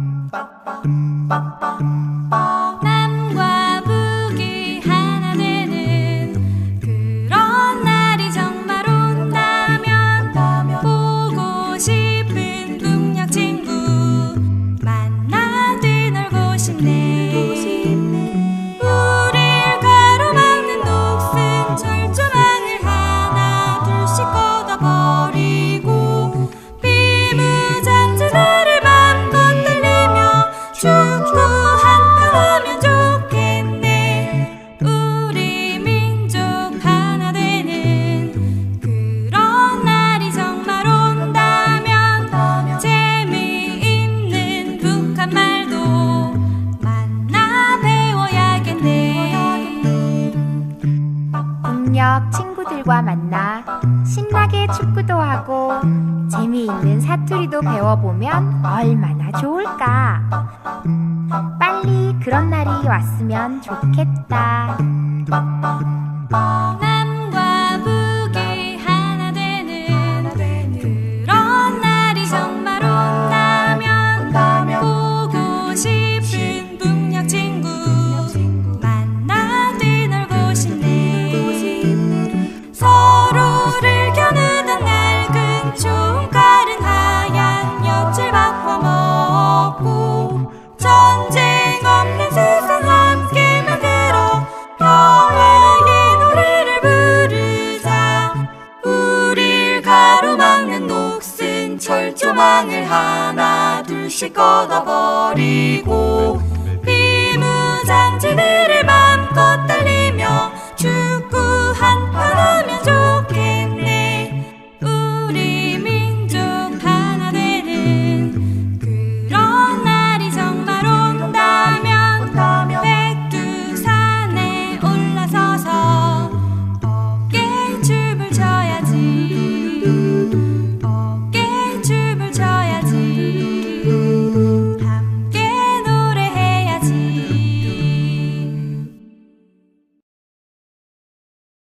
dum, ba, ba, dum, ba, ba, dum. 저녁 친구들과 만나 신나게 축구도 하고 재미있는 사투리도 배워보면 얼마나 좋을까. 빨리 그런 날이 왔으면 좋겠다. 네. 하나 둘씩 걷어버리고